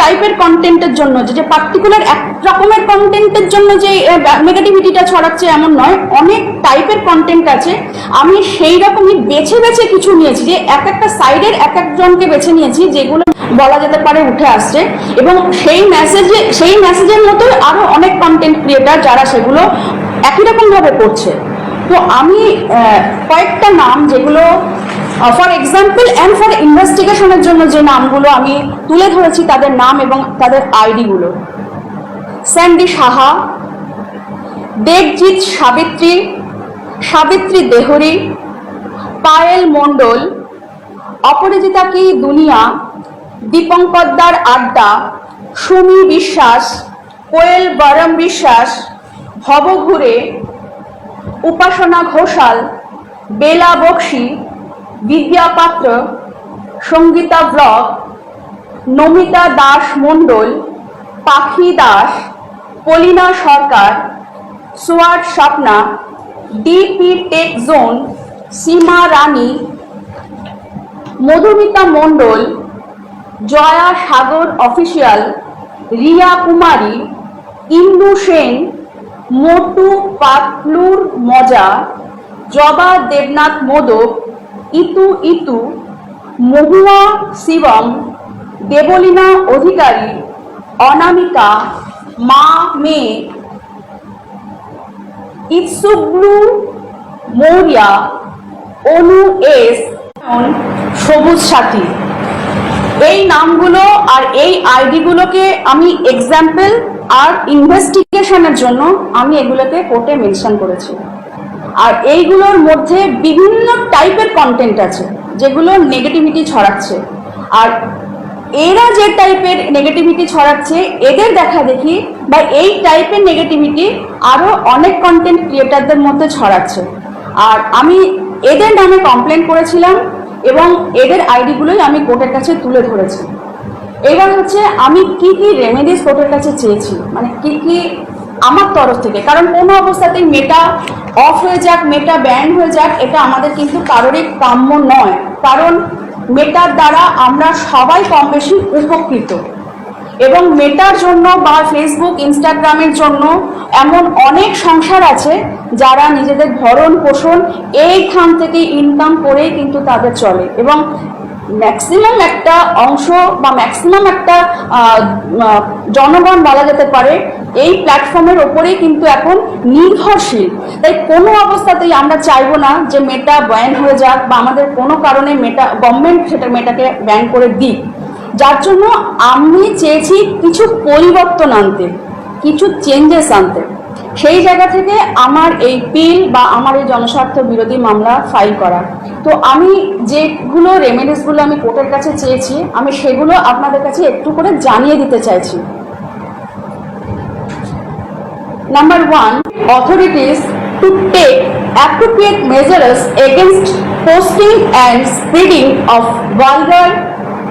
টাইপের কন্টেন্টের জন্য, যে পার্টিকুলার এক রকমের কন্টেন্টের জন্য যে নেগেটিভিটিটা ছড়াচ্ছে এমন নয়, অনেক টাইপের কন্টেন্ট আছে। আমি সেই রকমই বেছে বেছে কিছু নিয়েছি, যে, এক একটা সাইডের এক একজনকে বেছে নিয়েছি, যেগুলো বলা যেতে পারে উঠে আসছে। এবং সেই মেসেজে সেই মেসেজের মতোই আরও অনেক কন্টেন্ট ক্রিয়েটার যারা সেগুলো একই রকমভাবে করছে। তো আমি কয়েকটা নাম যেগুলো ফর এক্সাম্পল অ্যান্ড ফর ইনভেস্টিগেশনের জন্য যে নামগুলো আমি তুলে ধরেছি, তাদের নাম এবং তাদের আইডিগুলো স্যান্ডি সাহা দেবজিৎ সাবিত্রী সাবিত্রী দেহরি পায়েল মণ্ডল অপরাজিতা কি দুনিয়া দীপঙ্করদার আড্ডা, সুমি বিশ্বাস, কোয়েল বরম বিশ্বাস, ভবঘুরে, উপাসনা ঘোষাল, বেলা বক্সি বিদ্যা Patra, Sangeeta block Namita Das Mondal, Pakhi Das, Paulina Sarkar সুয়াট Swapna, DP tech zone, Sima Rani, Madhumita Mondal, Joya Sagar official, Riya Kumari, Indu Sen, Motu পাতলুর মজা, জবা দেবনাথ মোদক ইতু ইতু মহুয়া শিবম দেবলীনা অধিকারী অনামিকা মা মেয়ে ইৎসুগ্লু মৌরিয়া অনু এস সবুজ সাথী। এই নামগুলো আর এই আইডিগুলোকে আমি এক্সাম্পল আর ইনভেস্টিগেশনের জন্য আমি এগুলোকে কোর্টে মেনশন করেছি। আর এইগুলোর মধ্যে বিভিন্ন টাইপের কন্টেন্ট আছে, যেগুলো নেগেটিভিটি ছড়াচ্ছে। আর এরা যে টাইপের নেগেটিভিটি ছড়াচ্ছে, এদের দেখা দেখি বা এই টাইপের নেগেটিভিটি আরও অনেক কন্টেন্ট ক্রিয়েটারদের মধ্যে ছড়াচ্ছে। আর আমি এদের নামে কমপ্লেন করেছিলাম এবং এদের আইডিগুলোই আমি কোর্টের কাছে তুলে ধরেছি। এবার হচ্ছে আমি কি কি রেমেডিস কোর্টের কাছে চেয়েছি? মানে কি কি আমার তরফ থেকে। কারণ কোনো অবস্থাতেই মেটা অফ হয়ে যাক, মেটা ব্যান হয়ে যাক, এটা আমাদের কিন্তু কারোরই কাম্য নয়। কারণ মেটার দ্বারা আমরা সবাই কম বেশি উপকৃত। এবং মেটার জন্য বা ফেসবুক ইনস্টাগ্রামের জন্য এমন অনেক সংসার আছে যারা নিজেদের ভরণ পোষণ এইখান থেকে ইনকাম করেই কিন্তু তাদের চলে। এবং ম্যাক্সিমাম একটা অংশ বা ম্যাক্সিমাম একটা জনগণ বলা যেতে পারে এই প্ল্যাটফর্মের ওপরেই কিন্তু এখন নির্ভরশীল। তাই কোনো অবস্থাতেই আমরা চাইব না যে মেটা ব্যান হয়ে যাক বা আমাদের কোনো কারণে মেটা গভর্নমেন্ট সেটা মেটাকে ব্যান করে দিক। যার জন্য আমি চেয়েছি কিছু পরিবর্তন আনতে, কিছু চেঞ্জেস আনতে। সেই জায়গা থেকে আমার এই পিল বা আমার এই জনস্বার্থ বিরোধী মামলা ফাইল করা। তো আমি যেগুলো রেমেডিসগুলো আমি কোর্টের কাছে চেয়েছি, আমি সেগুলো আপনাদের কাছে একটু করে জানিয়ে দিতে চাইছি। Number one, authorities to take appropriate measures against posting and spreading of vulgar,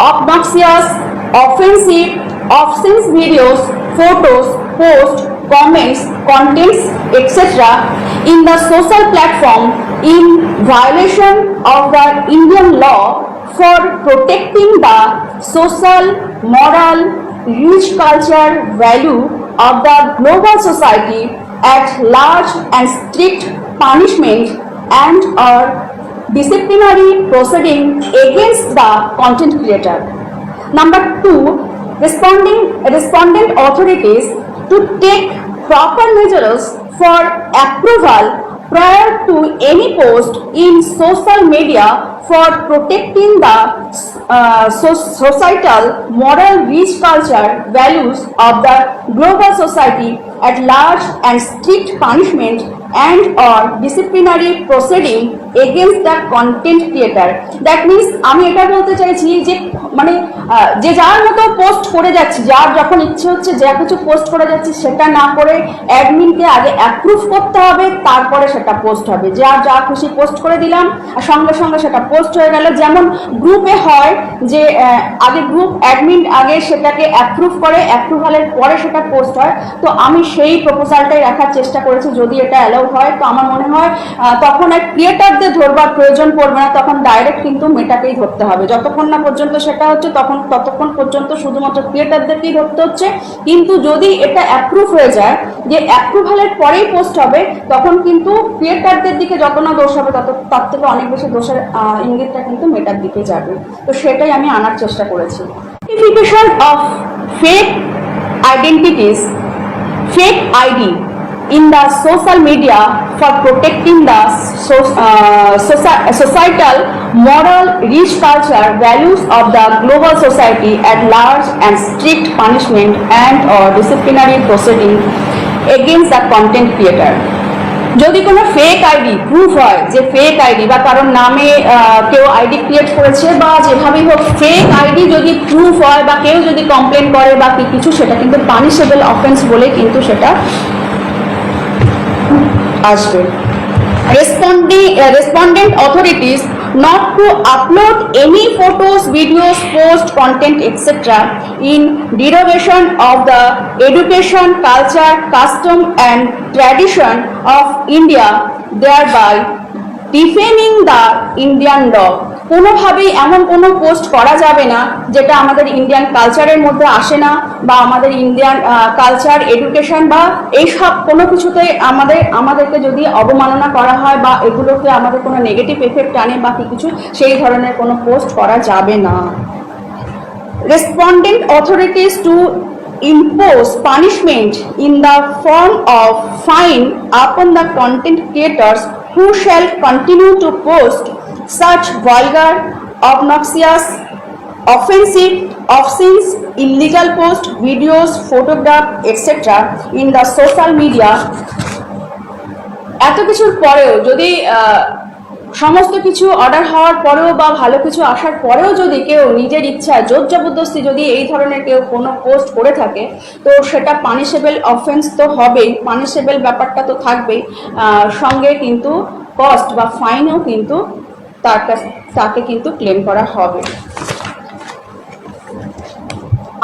obnoxious, offensive, obscene videos, photos, posts, comments, contents, etc. in the social platform in violation of the Indian law for protecting the social, moral, rich culture value of the global society at large and strict punishment and or disciplinary proceeding against the content creator. Number two, responding respondent authorities to take proper measures for approval prior to any post in social media for protecting the uh, so- societal moral rich culture values of the global society at large and strict punishment and or disciplinary proceeding against the content creator. That means আমি এটা বলতে চাইছি যে মানে যে যার মতো post করে যাচ্ছি, যার যখন ইচ্ছে হচ্ছে যা কিছু পোস্ট করে যাচ্ছি, সেটা না করে অ্যাডমিনকে আগে অ্যাপ্রুভ করতে হবে, তারপরে সেটা পোস্ট হবে। যার যা খুশি পোস্ট করে দিলাম, আর সঙ্গে সঙ্গে সেটা পোস্ট হয়ে গেল। যেমন গ্রুপে হয় যে আগে গ্রুপ অ্যাডমিন আগে সেটাকে অ্যাপ্রুভ করে অ্যাপ্রুভালের পরে সেটা পোস্ট হয়। তো আমি সেই প্রপোজালটাই রাখার চেষ্টা করেছি, যদি এটা অ্যালাউ হয়, তো আমার মনে হয় তখন আর ক্রিয়েটারদের ধরবার প্রয়োজন পড়বে না, তখন ডাইরেক্ট কিন্তু মেটাকেই ধরতে হবে। যতক্ষণ না পর্যন্ত সেটা হচ্ছে, তখন, ততক্ষণ পর্যন্ত শুধুমাত্র ক্রিয়েটারদেরকেই ধরতে হচ্ছে। কিন্তু যদি এটা অ্যাপ্রুভ হয়ে যায়, যে অ্যাপ্রুভালের পরেই পোস্ট হবে, তখন কিন্তু ক্রিয়েটারদের দিকে যত না দোষ হবে, তত, তার থেকে অনেক বেশি দোষের ইঙ্গিতটা কিন্তু মেটার দিকে যাবে। তো সেটাই আমি আনার চেষ্টা করেছি। Fake identities fake ID in the social media for protecting the so- uh, soci- societal, moral, rich culture, values of the global society at large and strict punishment and or disciplinary proceeding against the content creator. যদি কোনো fake ID proof হয় যে fake ID বা কারোর নামে কেউ ID create করেছে বা যেভাবেই হোক ফেক আইডি যদি প্রুফ হয় বা কেউ যদি কমপ্লেন করে বা কিছু সেটা কিন্তু পানিশেবল অফেন্স বলে কিন্তু সেটা আসবে responding uh, respondent authorities not to upload any photos videos post content etc in derogation of the education culture custom and tradition of india thereby defaming the indian law কোনোভাবেই এমন কোনো post করা যাবে না যেটা আমাদের ইন্ডিয়ান কালচারের মধ্যে আসে না বা আমাদের ইন্ডিয়ান কালচার এডুকেশন বা এইসব কোনো কিছুতে আমাদের, আমাদেরকে যদি অবমাননা করা হয় বা এগুলোকে আমাদের কোনো নেগেটিভ এফেক্ট আনে বা কিছু, সেই ধরনের কোনো পোস্ট করা যাবে না। Respondent authorities to impose punishment in the form of fine upon the content creators who shall continue to post such vulgar, obnoxious, offensive, obscene, illegal post, videos, photograph, etc. in the social media এত কিছুর পরেও যদি সমস্ত কিছু order হওয়ার পরেও বা ভালো কিছু আসার পরেও যদি কেউ নিজের ইচ্ছা জোর জবরদস্তি যদি এই ধরনের কেউ কোনো পোস্ট করে থাকে তো সেটা পানিশেবল অফেন্স তো হবেই পানিশেবল ব্যাপারটা তো থাকবেই সঙ্গে কিন্তু কস্ট বা ফাইনও কিন্তু তার তাকে কিন্তু ক্লেম করা হবে।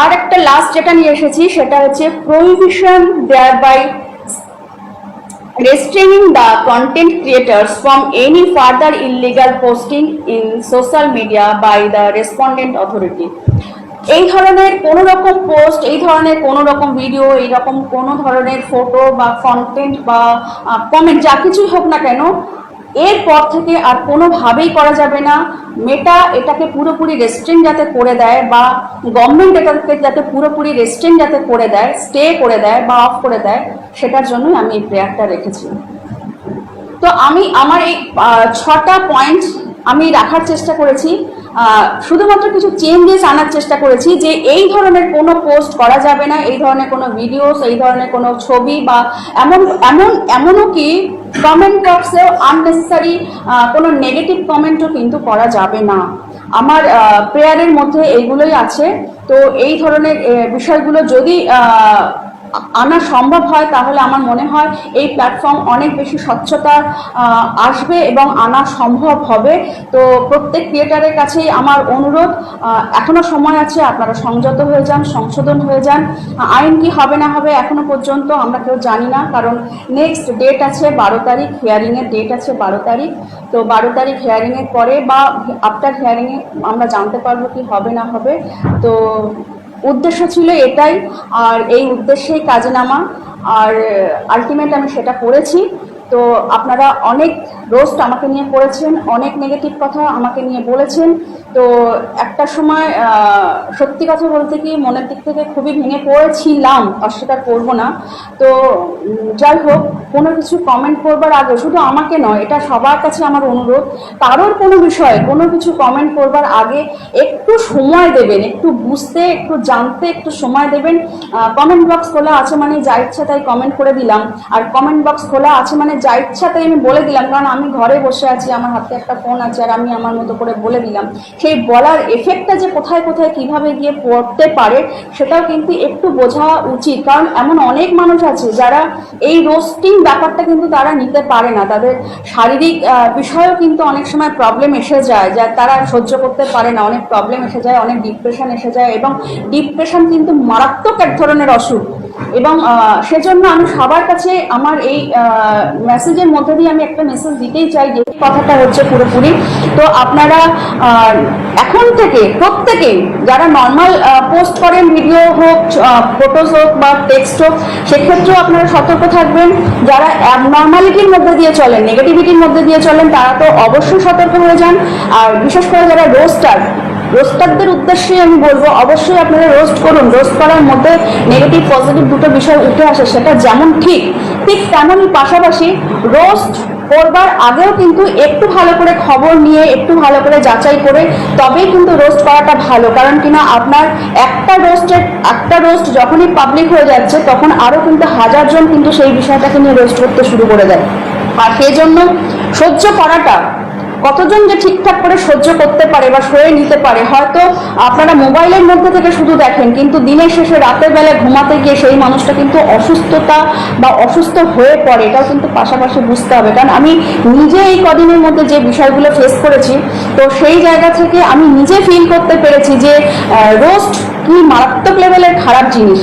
আর একটা লাস্ট যেটা নিয়ে এসেছি, সেটা হচ্ছে prohibition thereby restraining the content creators from any further illegal posting in social media by the respondent authority এই ধরনের কোন রকম পোস্ট এই ধরনের কোন রকম ভিডিও এই রকম কোন ধরনের ফটো বা কন্টেন্ট বা কমেন্ট যা কিছুই হোক না কেন এরপর থেকে আর কোনোভাবেই করা যাবে না। মেটা এটাকে পুরোপুরি রেস্ট্রেন্ট যাতে করে দেয় বা গভর্নমেন্ট এটাকে যাতে পুরোপুরি রেস্ট্রেন্ট যাতে করে দেয় স্টে করে দেয় বা অফ করে দেয়, সেটার জন্যই আমি এই প্রেয়ারটা রেখেছি। তো আমি, আমার এই ছটা পয়েন্ট আমি রাখার চেষ্টা করেছি। শুধুমাত্র কিছু চেঞ্জেস আনার চেষ্টা করেছি যে এই ধরনের কোনো পোস্ট করা যাবে না, এই ধরনের কোনো ভিডিওস এই ধরনের কোনো ছবি বা এমন এমন, এমনও কি কমেন্ট বক্সেও আননেসেসারি কোনো নেগেটিভ কমেন্টও কিন্তু করা যাবে না। আমার প্রেয়ারের মধ্যে এইগুলোই আছে। তো এই ধরনের বিষয়গুলো যদি আনা সম্ভব হয় তাহলে আমার মনে হয় এই প্ল্যাটফর্ম অনেক বেশি স্বচ্ছতা আসবে এবং আনা সম্ভব হবে। তো প্রত্যেক ক্রিয়েটারের কাছেই আমার অনুরোধ আহ, এখনও সময় আছে আপনারা সংযত হয়ে যান সংশোধন হয়ে যান। আইন কি হবে না হবে এখনও পর্যন্ত আমরা কেউ জানি না কারণ নেক্সট ডেট আছে বারো তারিখ হিয়ারিংয়ের ডেট আছে বারো তারিখ। তো বারো তারিখ হিয়ারিংয়ের পরে বা আফটার হিয়ারিংয়ে আমরা জানতে পারব কি হবে না হবে। তো উদ্দেশ্য ছিল এটাই, আর এই উদ্দেশ্যেই কাজে নামা আর আলটিমেট আমি সেটা করেছি। তো আপনারা অনেক রোস্ট আমাকে নিয়ে করেছেন, অনেক নেগেটিভ কথা আমাকে নিয়ে বলেছেন। তো একটা সময় সত্যি কথা বলতে কি, মনের দিক থেকে খুবই ভেঙে পড়েছিলাম অস্বীকার করব না। তো যাই হোক, কোনো কিছু কমেন্ট করবার আগে, শুধু আমাকে নয়, এটা সবার কাছে আমার অনুরোধ, কারোর কোনো বিষয়ে কোনো কিছু কমেন্ট করবার আগে একটু সময় দেবেন, একটু বুঝতে, একটু জানতে, একটু সময় দেবেন। কমেন্ট বক্স খোলা আছে মানে যা ইচ্ছা তাই কমেন্ট করে দিলাম, আর কমেন্ট বক্স খোলা আছে মানে যা ইচ্ছা তাই আমি বলে দিলাম, কারণ আমি ঘরে বসে আছি, আমার হাতে একটা ফোন আছে, আর আমি আমার মতো করে বলে দিলাম। সেই বলার এফেক্টটা যে কোথায় কোথায় কীভাবে গিয়ে পড়তে পারে, সেটাও কিন্তু একটু বোঝা উচিত। কারণ এমন অনেক মানুষ আছে যারা এই রোস্টিং ব্যাপারটা কিন্তু তারা নিতে পারে না। তাদের শারীরিক বিষয়েও কিন্তু অনেক সময় প্রবলেম এসে যায়, যা তারা সহ্য করতে পারে না। অনেক প্রবলেম এসে যায়, অনেক ডিপ্রেশন এসে যায় এবং ডিপ্রেশন কিন্তু মারাত্মক এক ধরনের অসুখ। এবং সেজন্য আমি সবার কাছে আমার এই মেসেজের মধ্যে দিয়ে আমি একটা মেসেজ দিতেই চাই যে কথাটা হচ্ছে পুরোপুরি। তো আপনারা এখন থেকে প্রত্যেকে যারা নর্মাল পোস্ট করেন ভিডিও হোক ফটোস হোক বা টেক্সট হোক, সেক্ষেত্রেও আপনারা সতর্ক থাকবেন। যারা নর্মালিটির মধ্যে দিয়ে চলেন নেগেটিভিটির মধ্যে দিয়ে চলেন, তারা তো অবশ্যই সতর্ক হয়ে যান। আর বিশেষ করে যারা রোস্টার রোস্টারদের উদ্দেশ্যে আমি বলব, অবশ্যই আপনারা রোস্ট করুন। রোস্ট করার মধ্যে নেগেটিভ পজিটিভ দুটো বিষয় উঠে আসে, সেটা যেমন ঠিক ঠিক তেমনই পাশাপাশি রোস্ট করবার আগেও কিন্তু একটু ভালো করে খবর নিয়ে, একটু ভালো করে যাচাই করে, তবেই কিন্তু রোস্ট করাটা ভালো। কারণ কিনা আপনার একটা রোস্টের, একটা রোস্ট যখনই পাবলিক হয়ে যাচ্ছে, তখন আরও কিন্তু হাজারজন কিন্তু সেই বিষয়টাকে নিয়ে রোস্ট করতে শুরু করে দেয়। আর সেই জন্য সহ্য করাটা কতজন যে ঠিকঠাক করে সহ্য করতে পারে বা সয়ে নিতে পারে, হয়তো আপনারা মোবাইলের মধ্যে থেকে শুধু দেখেন, কিন্তু দিনের শেষে রাতের বেলা ঘুমাতে গিয়ে সেই মানুষটা কিন্তু অসুস্থতা বা অসুস্থ হয়ে পড়ে, এটাও কিন্তু পাশাপাশি বুঝতে হবে। কারণ আমি নিজে এই কদিনের মধ্যে যে বিষয়গুলো ফেস করেছি, তো সেই জায়গা থেকে আমি নিজে ফিল করতে পেরেছি যে রোস্ট কি মারাত্মক লেভেলের খারাপ জিনিস।